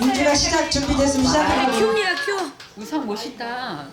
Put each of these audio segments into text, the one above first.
인기가 시작 준비됐습니다. 아, 큐입니다 큐. 우상 멋있다.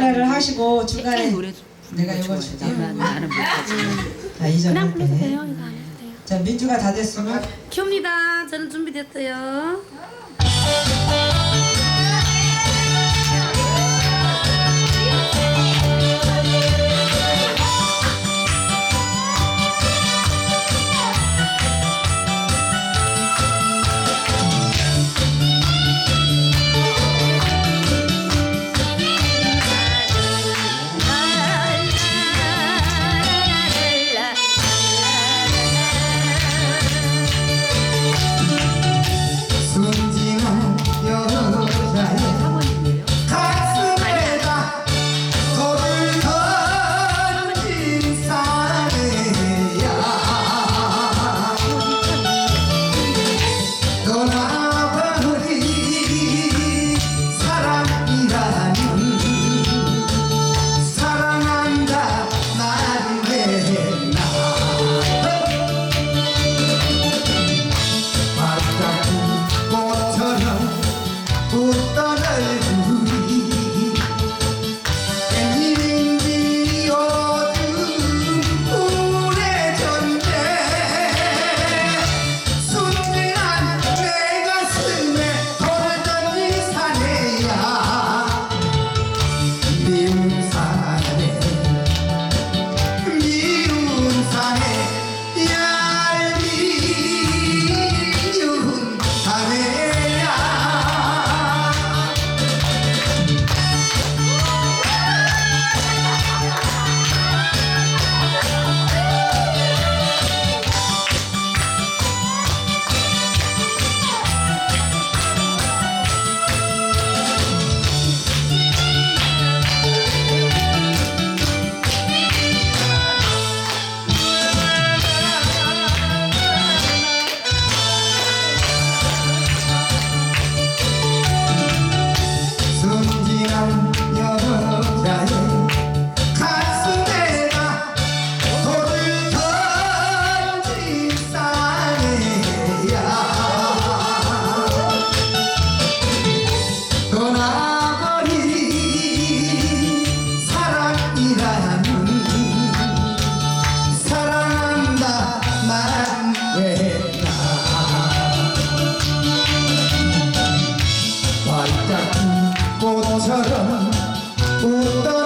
하나를 하시고 중간에 내가 이거 줄게. 나는 못하지. 자 그냥 불러도 돼요. 이거 안 해도 돼요. 자 민주가 다 됐으면 큐입니다. 저는 준비됐어요. Туда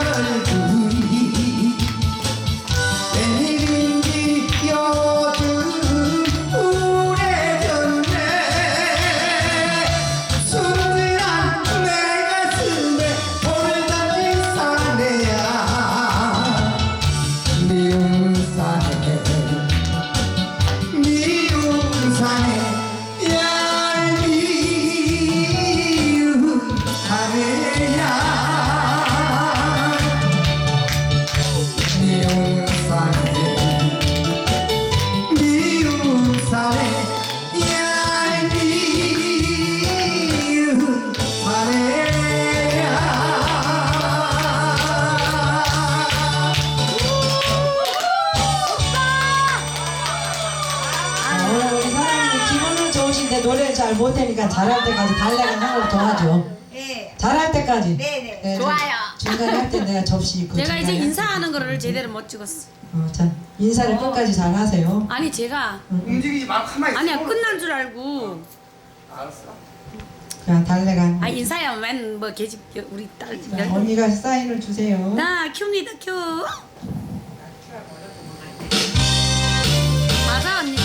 잘 못하니까 잘할 때까지 달래가 하고 도와줘. 네. 잘할 때까지. 네네. 네, 좋아요. 중간에 할 때 내가 접시 그 내가 이제 중간에 인사하는 거를 제대로 못 찍었어. 어, 자 인사를 끝까지 잘 하세요. 아니 제가 움직이지 말고 가만히 있어 아니야 끝난 줄 알고 알았어 자 달래가. 아 인사야 맨뭐 계집 우리 딸 자, 언니가 사인을 주세요. 나 큐입니다 큐. 맞아 언니.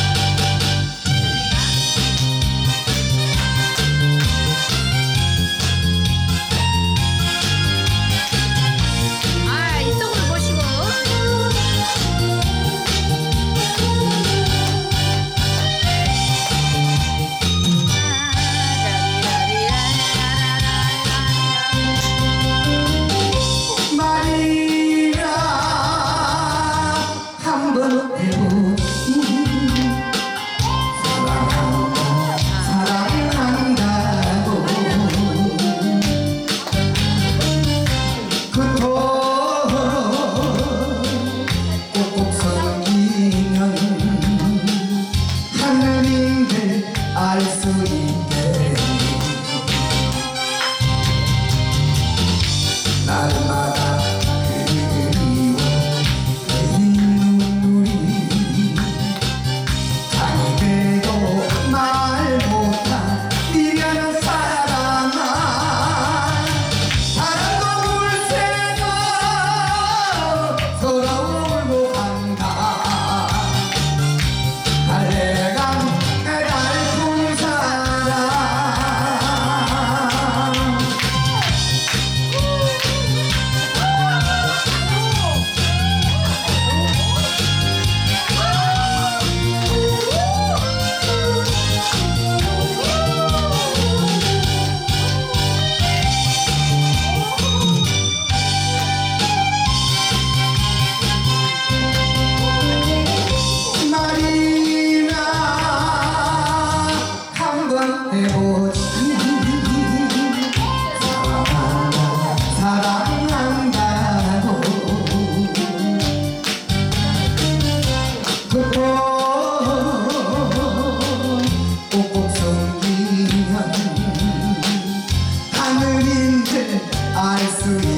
하늘인